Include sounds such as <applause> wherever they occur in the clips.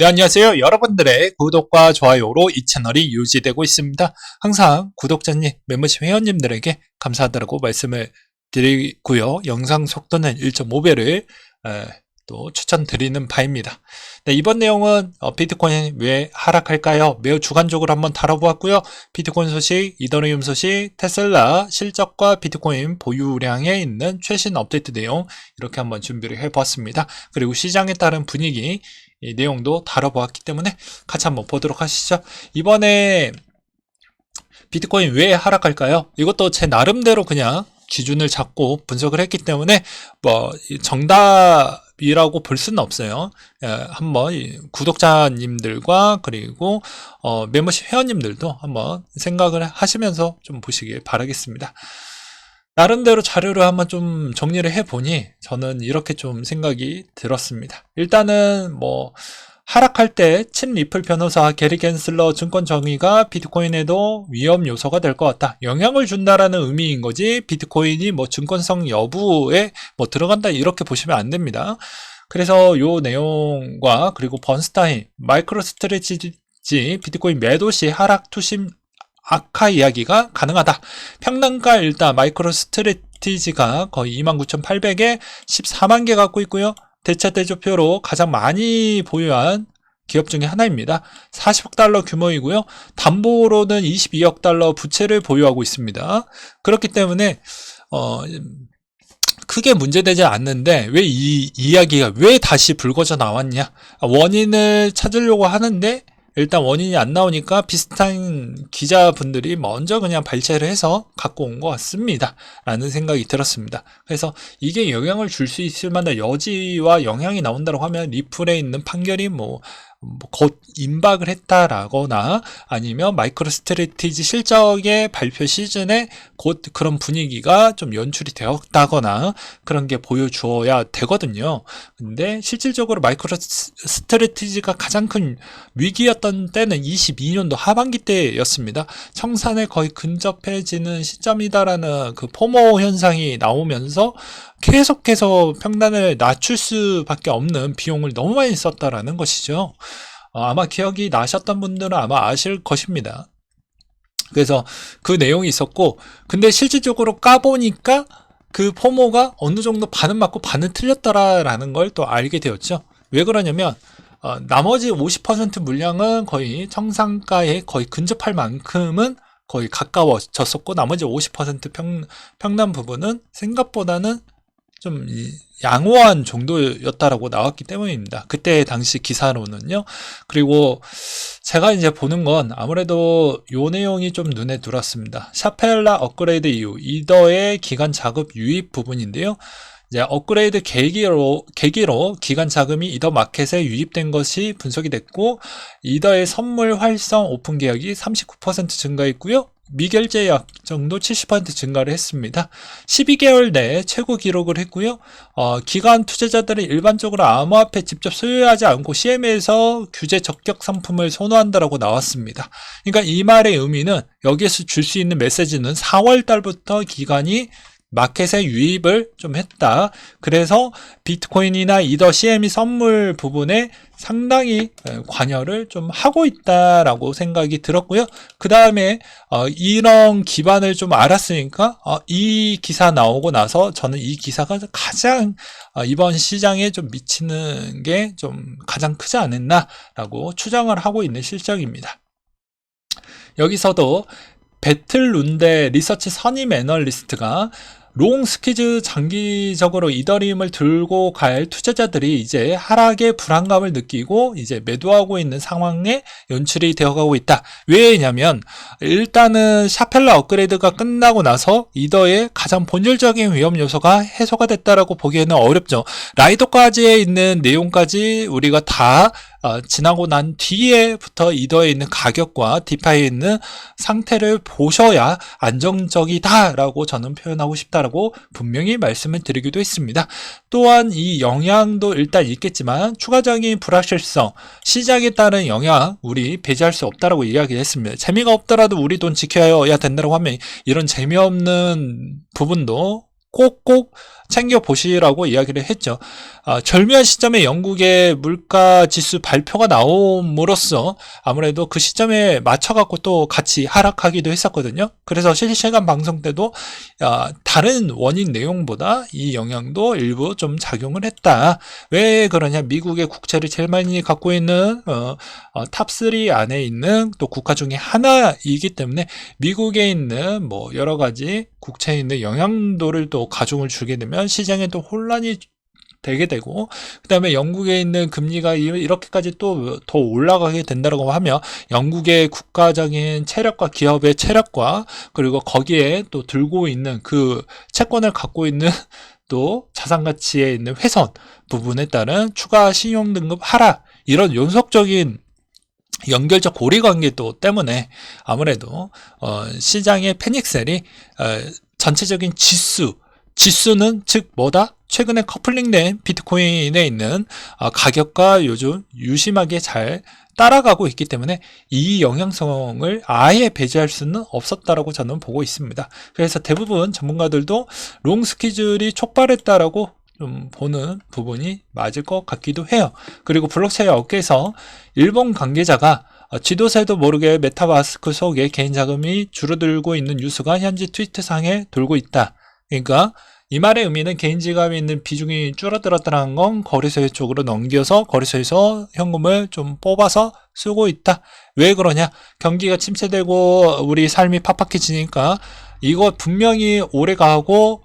네, 안녕하세요. 여러분들의 구독과 좋아요로 이 채널이 유지되고 있습니다. 항상 구독자님, 멤버십 회원님들에게 감사하다고 말씀을 드리고요. 영상 속도는 1.5배를 또 추천드리는 바입니다. 네, 이번 내용은 어, 비트코인 왜 하락할까요? 매우 주관적으로 한번 다뤄보았고요. 비트코인 소식, 이더리움 소식, 테슬라 실적과 비트코인 보유량에 있는 최신 업데이트 내용 이렇게 한번 준비를 해보았습니다. 그리고 시장에 따른 분위기 이 내용도 다뤄보았기 때문에 같이 한번 보도록 하시죠. 이번에 비트코인 왜 하락할까요? 이것도 제 나름대로 그냥 기준을 잡고 분석을 했기 때문에 뭐 정답이라고 볼 수는 없어요. 예, 한번 구독자님들과 그리고 어, 멤버십 회원님들도 한번 생각을 하시면서 좀 보시길 바라겠습니다. 나름대로 자료를 한번 좀 정리를 해보니 저는 이렇게 좀 생각이 들었습니다. 일단은 뭐 하락할 때친 리플 변호사 게리 겐슬러 증권 정의가 비트코인에도 위험 요소가 될 것 같다. 영향을 준다라는 의미인 거지 비트코인이 뭐 증권성 여부에 뭐 들어간다 이렇게 보시면 안 됩니다. 그래서 요 내용과 그리고 번스타인 마이크로 스트레치지 비트코인 매도 시 하락 투심 악화 이야기가 가능하다. 평단가 일단 마이크로 스트레티지가 거의 29,800에 14만 개 갖고 있고요. 대차 대조표로 가장 많이 보유한 기업 중에 하나입니다. 40억 달러 규모이고요. 담보로는 22억 달러 부채를 보유하고 있습니다. 그렇기 때문에 어, 크게 문제되지 않는데 왜 이 이야기가 왜 다시 불거져 나왔냐? 원인을 찾으려고 하는데 일단 원인이 안 나오니까 비슷한 기자분들이 먼저 그냥 발췌를 해서 갖고 온 것 같습니다. 라는 생각이 들었습니다. 그래서 이게 영향을 줄 수 있을 만한 여지와 영향이 나온다고 하면 리플에 있는 판결이 뭐 곧 임박을 했다라거나 아니면 마이크로 스트레티지 실적의 발표 시즌에 곧 그런 분위기가 좀 연출이 되었다거나 그런 게 보여주어야 되거든요. 근데 실질적으로 마이크로 스트레티지가 가장 큰 위기였던 때는 22년도 하반기 때였습니다. 청산에 거의 근접해지는 시점이다라는 그 포모 현상이 나오면서 계속해서 평단을 낮출 수밖에 없는 비용을 너무 많이 썼다라는 것이죠. 어, 아마 기억이 나셨던 분들은 아마 아실 것입니다. 그래서 그 내용이 있었고, 근데 실질적으로 까보니까 그 포모가 어느 정도 반은 맞고 반은 틀렸더라라는 걸 또 알게 되었죠. 왜 그러냐면, 어, 나머지 50% 물량은 거의 청산가에 거의 근접할 만큼은 거의 가까워졌었고, 나머지 50% 평, 평남 부분은 생각보다는 좀 양호한 정도였다라고 나왔기 때문입니다. 그때 당시 기사로는요. 그리고 제가 이제 보는 건 아무래도 요 내용이 좀 눈에 들었습니다. 샤펠라 업그레이드 이후 이더의 기간 자급 유입 부분인데요. 이제 업그레이드 계기로, 계기로 기간 자금이 이더 마켓에 유입된 것이 분석이 됐고, 이더의 선물 활성 오픈 계약이 39% 증가했고요. 미결제 약정도 70% 증가를 했습니다. 12개월 내에 최고 기록을 했고요. 어, 기관 투자자들이 일반적으로 암호화폐 직접 소유하지 않고 CM에서 규제 적격 상품을 선호한다라고 나왔습니다. 그러니까 이 말의 의미는 여기에서 줄 수 있는 메시지는 4월 달부터 기관이 마켓에 유입을 좀 했다. 그래서 비트코인이나 이더 CME 선물 부분에 상당히 관여를 좀 하고 있다라고 생각이 들었고요. 그 다음에 어, 이런 기반을 좀 알았으니까 어, 이 기사 나오고 나서 저는 이 기사가 가장 어, 이번 시장에 좀 미치는 게 좀 가장 크지 않았나라고 추정을 하고 있는 실정입니다. 여기서도 배틀룬데 리서치 선임 애널리스트가 롱 스키즈 장기적으로 이더리움을 들고 갈 투자자들이 이제 하락의 불안감을 느끼고 이제 매도하고 있는 상황에 연출이 되어가고 있다. 왜냐면 일단은 샤펠라 업그레이드가 끝나고 나서 이더의 가장 본질적인 위험 요소가 해소가 됐다라고 보기에는 어렵죠. 라이더까지에 있는 내용까지 우리가 다 어, 지나고 난 뒤에부터 이더에 있는 가격과 디파이에 있는 상태를 보셔야 안정적이다라고 저는 표현하고 싶다라고 분명히 말씀을 드리기도 했습니다. 또한 이 영향도 일단 있겠지만 추가적인 불확실성, 시장에 따른 영향 우리 배제할 수 없다라고 이야기했습니다. 재미가 없더라도 우리 돈 지켜야 된다고 하면 이런 재미없는 부분도 꼭꼭 챙겨 보시라고 이야기를 했죠. 아, 절묘한 시점에 영국의 물가 지수 발표가 나옴으로써 아무래도 그 시점에 맞춰갖고 또 같이 하락하기도 했었거든요. 그래서 실시간 방송 때도 아, 다른 원인 내용보다 이 영향도 일부 좀 작용을 했다. 왜 그러냐? 미국의 국채를 제일 많이 갖고 있는 어, 어, 탑3 안에 있는 또 국가 중에 하나이기 때문에 미국에 있는 뭐 여러 가지 국채에 있는 영향도를 또 가중을 주게 되면 시장에 또 혼란이 되게 되고 그 다음에 영국에 있는 금리가 이- 이렇게까지 또 더 올라가게 된다고 하면 영국의 국가적인 체력과 기업의 체력과 그리고 거기에 또 들고 있는 그 채권을 갖고 있는 <laughs> 또 자산 가치에 있는 훼손 부분에 따른 추가 신용 등급 하락 이런 연속적인 연결적 고리 관계도 때문에 아무래도 어, 시장의 패닉셀이 어, 전체적인 지수 지수는 즉 뭐다? 최근에 커플링된 비트코인에 있는 어, 가격과 요즘 유심하게 잘 따라가고 있기 때문에 이 영향성을 아예 배제할 수는 없었다라고 저는 보고 있습니다. 그래서 대부분 전문가들도 롱 스키줄이 촉발했다라고 좀 보는 부분이 맞을 것 같기도 해요. 그리고 블록체인 업계에서 일본 관계자가 어, 지도세도 모르게 메타마스크 속에 개인 자금이 줄어들고 있는 뉴스가 현지 트위터상에 돌고 있다. 그러니까 이 말의 의미는 개인 지갑에 있는 비중이 줄어들었다는 건 거래소 쪽으로 넘겨서 거래소에서 현금을 좀 뽑아서 쓰고 있다. 왜 그러냐? 경기가 침체되고 우리 삶이 팍팍해지니까 이거 분명히 오래 가고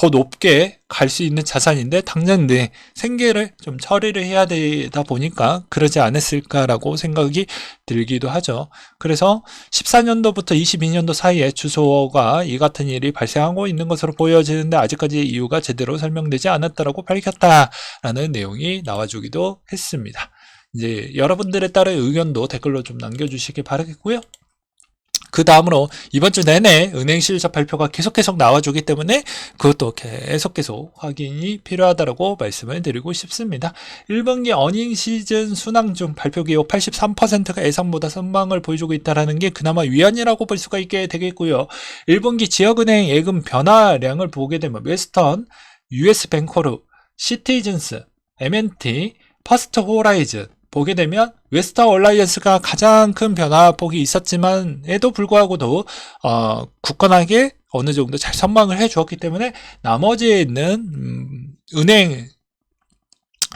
더 높게 갈 수 있는 자산인데 당장 내 생계를 좀 처리를 해야 되다 보니까 그러지 않았을까라고 생각이 들기도 하죠. 그래서 14년도부터 22년도 사이에 주소가 이 같은 일이 발생하고 있는 것으로 보여지는데 아직까지 이유가 제대로 설명되지 않았다라고 밝혔다라는 내용이 나와주기도 했습니다. 이제 여러분들에 따른 의견도 댓글로 좀 남겨주시기 바라겠고요. 그 다음으로 이번 주 내내 은행 실적 발표가 계속 계속 나와주기 때문에 그것도 계속 계속 확인이 필요하다고 말씀을 드리고 싶습니다. 1분기 어닝 시즌 순항 중 발표 기록 83%가 예상보다 선방을 보여주고 있다는 게 그나마 위안이라고 볼 수가 있게 되겠고요. 1분기 지역은행 예금 변화량을 보게 되면 웨스턴, US 뱅커루, 시티즌스, M&T, 퍼스트 호라이즌 보게 되면 웨스터 얼라이언스가 가장 큰 변화폭이 있었지만에도 불구하고도 어, 굳건하게 어느 정도 잘 선방을 해 주었기 때문에 나머지에 있는 음, 은행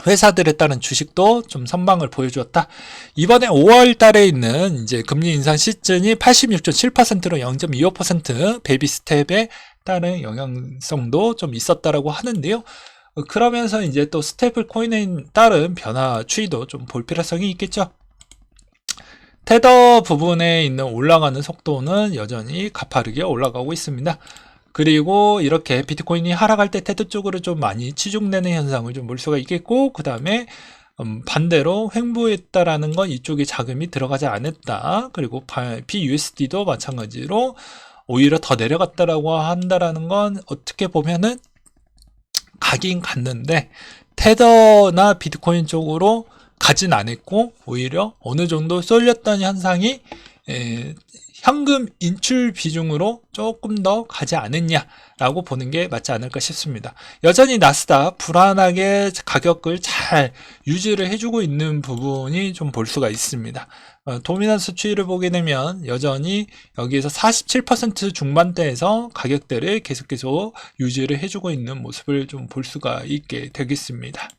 회사들에 따른 주식도 좀 선방을 보여주었다. 이번에 5월 달에 있는 이제 금리 인상 시즌이 86.7%로 0.25% 베이비 스텝에 따른 영향성도 좀 있었다라고 하는데요. 어, 그러면서 이제 또 스테이플 코인에 따른 변화 추이도 좀 볼 필요성이 있겠죠. 테더 부분에 있는 올라가는 속도는 여전히 가파르게 올라가고 있습니다. 그리고 이렇게 비트코인이 하락할 때 테더 쪽으로 좀 많이 치중되는 현상을 좀 볼 수가 있겠고, 그 다음에 음, 반대로 횡보했다라는 건 이쪽에 자금이 들어가지 않았다. 그리고 BUSD도 마찬가지로 오히려 더 내려갔다라고 한다라는 건 어떻게 보면은 가긴 갔는데 테더나 비트코인 쪽으로 가진 않았고 오히려 어느 정도 쏠렸던 현상이 에, 현금 인출 비중으로 조금 더 가지 않았냐라고 보는 게 맞지 않을까 싶습니다. 여전히 나스닥 불안하게 가격을 잘 유지를 해주고 있는 부분이 좀 볼 수가 있습니다. 어, 도미넌스 추이를 보게 되면 여전히 여기에서 47% 중반대에서 가격대를 계속 계속 유지를 해주고 있는 모습을 좀 볼 수가 있게 되겠습니다.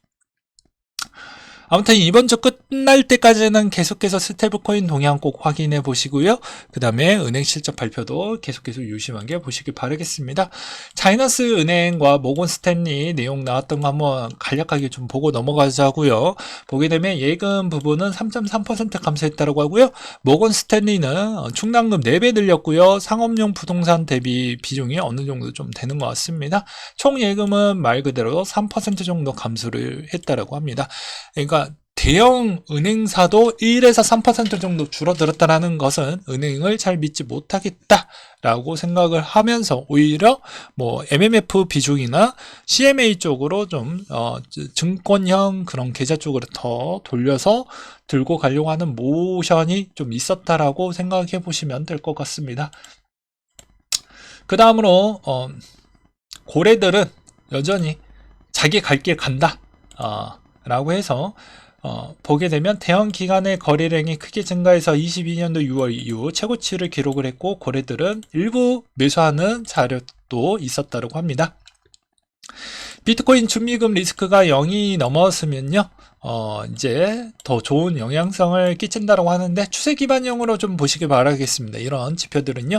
아무튼 이번 주 끝날 때까지는 계속해서 스테이블코인 동향 꼭 확인해 보시고요. 그 다음에 은행 실적 발표도 계속해서 유심하게 보시길 바라겠습니다. 차이너스 은행과 모건 스탠리 내용 나왔던 거 한번 간략하게 좀 보고 넘어가자고요. 보게 되면 예금 부분은 3.3% 감소했다고 하고요. 모건 스탠리는 충당금 4배 늘렸고요. 상업용 부동산 대비 비중이 어느 정도 좀 되는 것 같습니다. 총 예금은 말 그대로 3% 정도 감소를 했다라고 합니다. 그러니까 대형 은행사도 1에서 3% 정도 줄어들었다라는 것은 은행을 잘 믿지 못하겠다라고 생각을 하면서 오히려 뭐 MMF 비중이나 CMA 쪽으로 좀 어, 증권형 그런 계좌 쪽으로 더 돌려서 들고 가려고 하는 모션이 좀 있었다라고 생각해 보시면 될 것 같습니다. 그 다음으로 어, 고래들은 여전히 자기 갈 길 간다. 어, 라고 해서 어, 보게 되면 대형 기관의 거래량이 크게 증가해서 22년도 6월 이후 최고치를 기록을 했고 고래들은 일부 매수하는 자료도 있었다고 합니다. 비트코인 준비금 리스크가 0이 넘었으면요, 어, 이제 더 좋은 영향성을 끼친다고 하는데 추세 기반형으로 좀 보시기 바라겠습니다. 이런 지표들은요,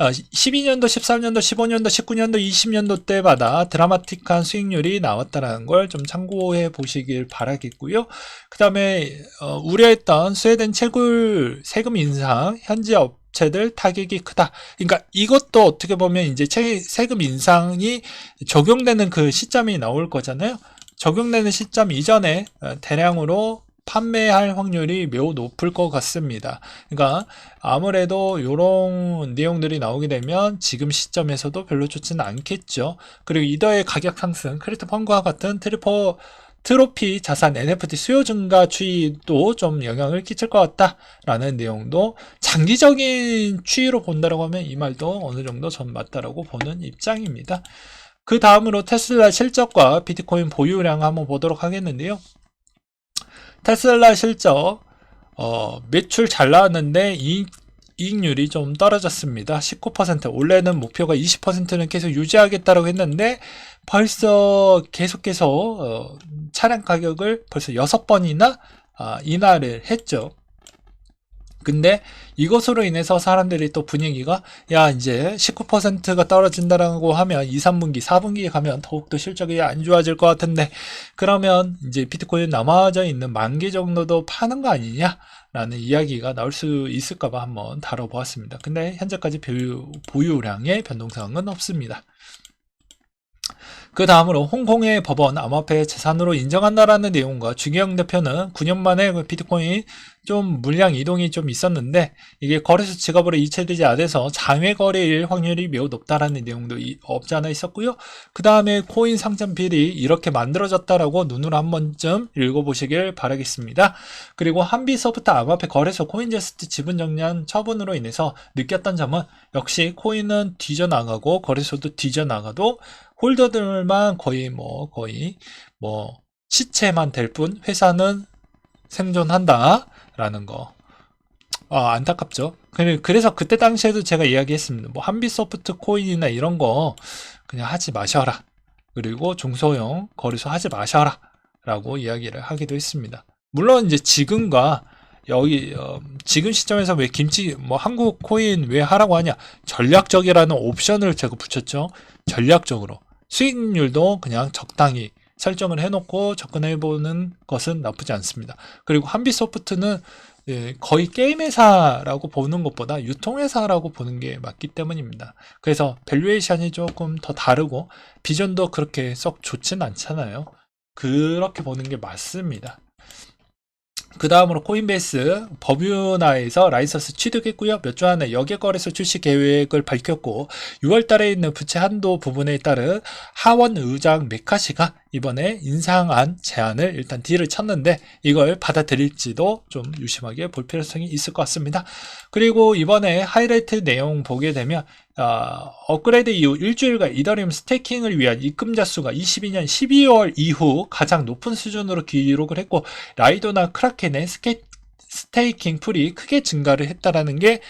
어, 12년도, 13년도, 15년도, 19년도, 20년도 때마다 드라마틱한 수익률이 나왔다는 걸 좀 참고해 보시길 바라겠고요. 그 다음에 어, 우려했던 스웨덴 채굴 세금 인상, 현지 업 업체들 타격이 크다. 그러니까 이것도 어떻게 보면 이제 세금 인상이 적용되는 그 시점이 나올 거잖아요. 적용되는 시점 이전에 어, 대량으로 판매할 확률이 매우 높을 것 같습니다. 그러니까 아무래도 이런 내용들이 나오게 되면 지금 시점에서도 별로 좋지는 않겠죠. 그리고 이더의 가격 상승, 크리트 펀드와 같은 트리퍼 트로피 자산 NFT 수요 증가 추이도 좀 영향을 끼칠 것 같다라는 내용도 장기적인 추이로 본다라고 하면 이 말도 어느 정도 전 맞다라고 보는 입장입니다. 그 다음으로 테슬라 실적과 비트코인 보유량 한번 보도록 하겠는데요. 테슬라 실적 어, 매출 잘 나왔는데 이익, 이익률이 좀 떨어졌습니다. 19% 원래는 목표가 20%는 계속 유지하겠다고 했는데 벌써 계속해서 어, 차량 가격을 벌써 6번이나 아, 인하를 했죠. 근데 이것으로 인해서 사람들이 또 분위기가 야 이제 19%가 떨어진다라고 하면 2, 3분기, 4분기에 가면 더욱더 실적이 안 좋아질 것 같은데 그러면 이제 비트코인 남아져 있는 만기 정도도 파는 거 아니냐? 라는 이야기가 나올 수 있을까봐 한번 다뤄보았습니다. 근데 현재까지 보유, 보유량의 변동사항은 없습니다. 그 다음으로 홍콩의 법원 암호화폐 재산으로 인정한다라는 내용과 주기영 대표는 9년 만에 그 비트코인 좀 물량 이동이 좀 있었는데 이게 거래소 지갑으로 이체되지 않아서 장외 거래일 확률이 매우 높다라는 내용도 없지 않아 있었고요. 그 다음에 코인 상점 비리 이렇게 만들어졌다라고 눈으로 한 번쯤 읽어보시길 바라겠습니다. 그리고 한비소프트 암호화폐 거래소 코인제스트 지분 정량 처분으로 인해서 느꼈던 점은 역시 코인은 뒤져나가고 거래소도 뒤져나가도 홀더들만 거의 뭐 거의 뭐 시체만 될 뿐 회사는 생존한다라는 거. 아, 안타깝죠. 그래서 그때 당시에도 제가 이야기했습니다. 뭐 한비소프트 코인이나 이런 거 그냥 하지 마셔라. 그리고 중소형 거래소 하지 마셔라. 라고 이야기를 하기도 했습니다. 물론 이제 지금과 여기 어, 지금 시점에서 왜 김치 뭐 한국 코인 왜 하라고 하냐 전략적이라는 옵션을 제가 붙였죠 전략적으로 수익률도 그냥 적당히 설정을 해놓고 접근해보는 것은 나쁘지 않습니다. 그리고 한비소프트는 예, 거의 게임 회사라고 보는 것보다 유통회사라고 보는 게 맞기 때문입니다. 그래서 밸류에이션이 조금 더 다르고 비전도 그렇게 썩 좋진 않잖아요. 그렇게 보는 게 맞습니다. 그 다음으로 코인베이스 법유나에서 라이선스 취득했고요. 몇 주 안에 여객거래소 출시 계획을 밝혔고 6월 달에 있는 부채 한도 부분에 따른 하원 의장 메카시가 이번에 인상안 제안을 일단 딜을 쳤는데 이걸 받아들일지도 좀 유심하게 볼 필요성이 있을 것 같습니다. 그리고 이번에 하이라이트 내용 보게 되면 어, 업그레이드 이후 일주일간 이더리움 스테이킹을 위한 입금자 수가 22년 12월 이후 가장 높은 수준으로 기록을 했고 라이도나 크라켄의 스케, 스테이킹 풀이 크게 증가를 했다라는 게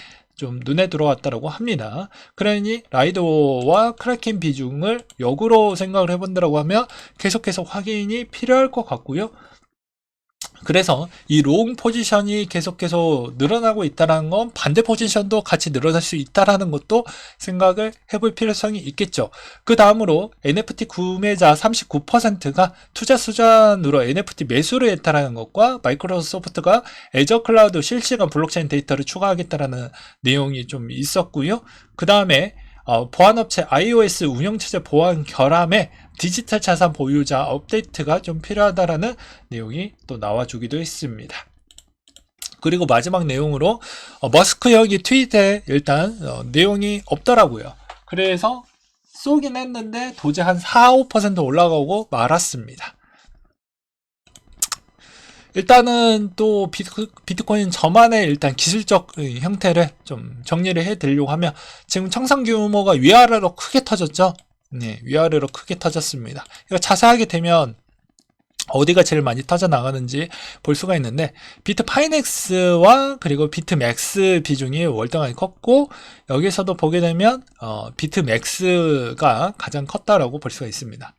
좀 눈에 들어왔다라고 합니다. 그러니 라이도와 크라켄 비중을 역으로 생각을 해본다라고 하면 계속해서 확인이 필요할 것 같고요. 그래서 이 롱 포지션이 계속해서 늘어나고 있다는 건 반대 포지션도 같이 늘어날 수 있다는 것도 생각을 해볼 필요성이 있겠죠. 그 다음으로 NFT 구매자 39%가 투자 수단으로 NFT 매수를 했다는 것과 마이크로소프트가 애저 클라우드 실시간 블록체인 데이터를 추가하겠다는 내용이 좀 있었고요. 그 다음에 어, 보안업체 iOS 운영체제 보안 결함에 디지털 자산 보유자 업데이트가 좀 필요하다라는 내용이 또 나와주기도 했습니다. 그리고 마지막 내용으로 어, 머스크 형이 트윗에 일단 어, 내용이 없더라고요. 그래서 쏘긴 했는데 도저히 한 4, 5% 올라가고 말았습니다. 일단은 또 비트, 코인 저만의 일단 기술적 형태를 좀 정리를 해 드리려고 하면 지금 청산 규모가 위아래로 크게 터졌죠. 네, 위아래로 크게 터졌습니다. 이거 자세하게 되면 어디가 제일 많이 터져 나가는지 볼 수가 있는데 비트 파이넥스와 그리고 비트 맥스 비중이 월등하게 컸고 여기서도 보게 되면 어, 비트 맥스가 가장 컸다라고 볼 수가 있습니다.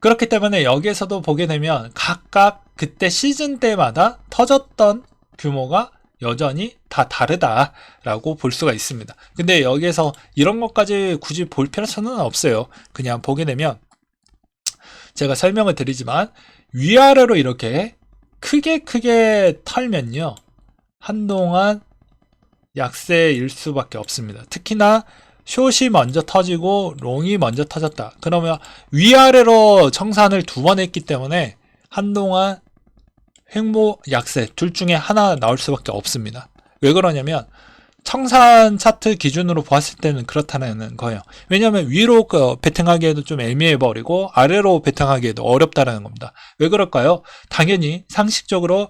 그렇기 때문에 여기에서도 보게 되면 각각 그때 시즌 때마다 터졌던 규모가 여전히 다 다르다라고 볼 수가 있습니다. 근데 여기에서 이런 것까지 굳이 볼 필요는 없어요. 그냥 보게 되면 제가 설명을 드리지만 위아래로 이렇게 크게 크게 털면요. 한동안 약세일 수밖에 없습니다. 특히나 숏이 먼저 터지고 롱이 먼저 터졌다. 그러면 위아래로 청산을 두 번 했기 때문에 한동안 횡보 약세 둘 중에 하나 나올 수밖에 없습니다. 왜 그러냐면 청산 차트 기준으로 보았을 때는 그렇다는 거예요. 왜냐하면 위로 그 베팅하기에도 좀 애매해 버리고 아래로 베팅하기에도 어렵다라는 겁니다. 왜 그럴까요? 당연히 상식적으로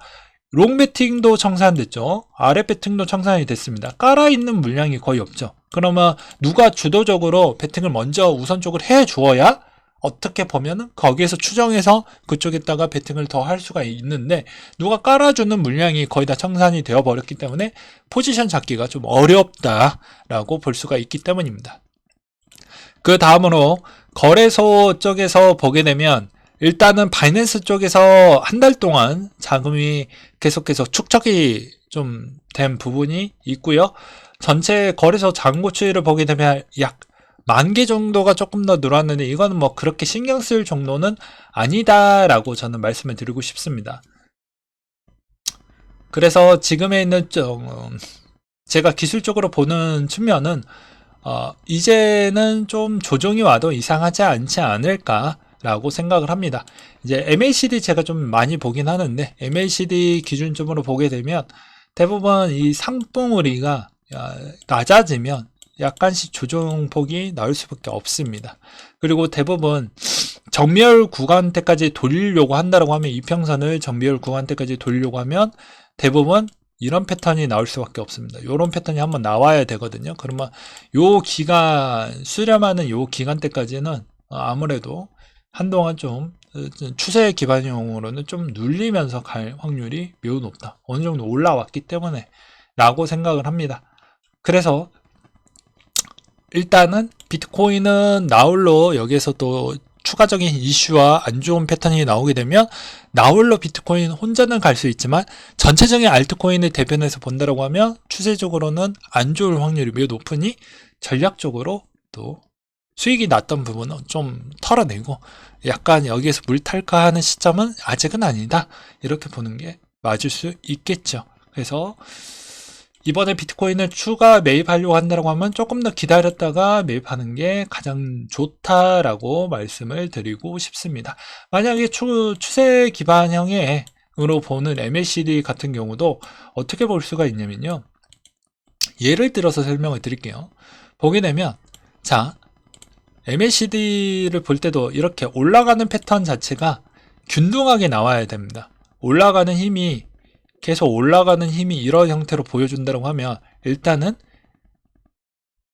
롱 베팅도 청산됐죠. 아래 베팅도 청산이 됐습니다. 깔아 있는 물량이 거의 없죠. 그러면 누가 주도적으로 베팅을 먼저 우선적으로 해 주어야 어떻게 보면은 거기에서 추정해서 그쪽에다가 베팅을 더 할 수가 있는데 누가 깔아주는 물량이 거의 다 청산이 되어 버렸기 때문에 포지션 잡기가 좀 어렵다라고 볼 수가 있기 때문입니다. 그 다음으로 거래소 쪽에서 보게 되면 일단은 바이낸스 쪽에서 한 달 동안 자금이 계속해서 축적이 좀 된 부분이 있고요. 전체 거래소 잔고 추이를 보게 되면 약 만 개 정도가 조금 더 늘었는데 이거는 뭐 그렇게 신경 쓸 정도는 아니다라고 저는 말씀을 드리고 싶습니다. 그래서 지금에 있는 좀 음, 제가 기술적으로 보는 측면은 어, 이제는 좀 조정이 와도 이상하지 않지 않을까 라고 생각을 합니다. 이제 MACD 제가 좀 많이 보긴 하는데 MACD 기준점으로 보게 되면 대부분 이 상봉우리가 야, 낮아지면 약간씩 조정폭이 나올 수밖에 없습니다. 그리고 대부분 정멸 구간대까지 돌리려고 한다라고 하면 이평선을 정멸 구간대까지 돌리려고 하면 대부분 이런 패턴이 나올 수밖에 없습니다. 이런 패턴이 한번 나와야 되거든요. 그러면 요 기간 수렴하는 요 기간 때까지는 아무래도 한동안 좀 추세 기반용으로는 좀 눌리면서 갈 확률이 매우 높다. 어느 정도 올라왔기 때문에 라고 생각을 합니다. 그래서 일단은 비트코인은 나홀로 여기에서 또 추가적인 이슈와 안 좋은 패턴이 나오게 되면 나홀로 비트코인 혼자는 갈 수 있지만 전체적인 알트코인을 대변해서 본다라고 하면 추세적으로는 안 좋을 확률이 매우 높으니 전략적으로 또 수익이 났던 부분은 좀 털어내고 약간 여기에서 물 탈까 하는 시점은 아직은 아니다 이렇게 보는 게 맞을 수 있겠죠. 그래서 이번에 비트코인을 추가 매입하려고 한다고 하면 조금 더 기다렸다가 매입하는 게 가장 좋다라고 말씀을 드리고 싶습니다. 만약에 추, 추세 기반형의 으로 보는 MACD 같은 경우도 어떻게 볼 수가 있냐면요. 예를 들어서 설명을 드릴게요. 보게 되면 자 MACD를 볼 때도 이렇게 올라가는 패턴 자체가 균등하게 나와야 됩니다. 올라가는 힘이 계속 올라가는 힘이 이런 형태로 보여준다고 하면 일단은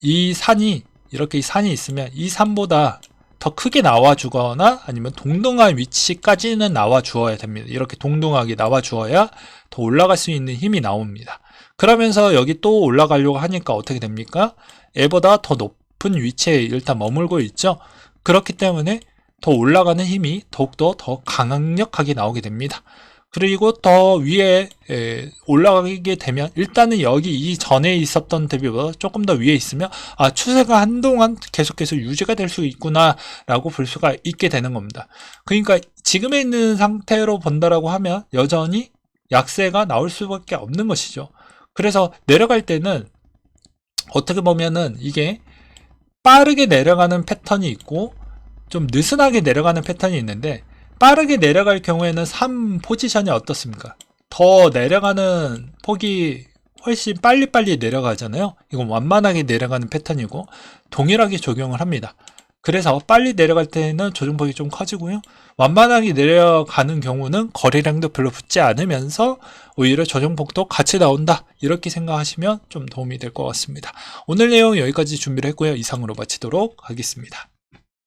이 산이 이렇게 이 산이 있으면 이 산보다 더 크게 나와 주거나 아니면 동등한 위치까지는 나와 주어야 됩니다. 이렇게 동등하게 나와 주어야 더 올라갈 수 있는 힘이 나옵니다. 그러면서 여기 또 올라가려고 하니까 어떻게 됩니까? 얘보다 더 높은 위치에 일단 머물고 있죠. 그렇기 때문에 더 올라가는 힘이 더욱더 더 강력하게 나오게 됩니다. 그리고 더 위에 올라가게 되면 일단은 여기 이 전에 있었던 대비보다 조금 더 위에 있으면 아 추세가 한동안 계속해서 유지가 될 수 있구나 라고 볼 수가 있게 되는 겁니다. 그러니까 지금에 있는 상태로 본다라고 하면 여전히 약세가 나올 수밖에 없는 것이죠. 그래서 내려갈 때는 어떻게 보면은 이게 빠르게 내려가는 패턴이 있고 좀 느슨하게 내려가는 패턴이 있는데 빠르게 내려갈 경우에는 3 포지션이 어떻습니까? 더 내려가는 폭이 훨씬 빨리빨리 내려가잖아요. 이건 완만하게 내려가는 패턴이고 동일하게 적용을 합니다. 그래서 빨리 내려갈 때는 조정폭이 좀 커지고요. 완만하게 내려가는 경우는 거래량도 별로 붙지 않으면서 오히려 조정폭도 같이 나온다. 이렇게 생각하시면 좀 도움이 될 것 같습니다. 오늘 내용 여기까지 준비를 했고요. 이상으로 마치도록 하겠습니다.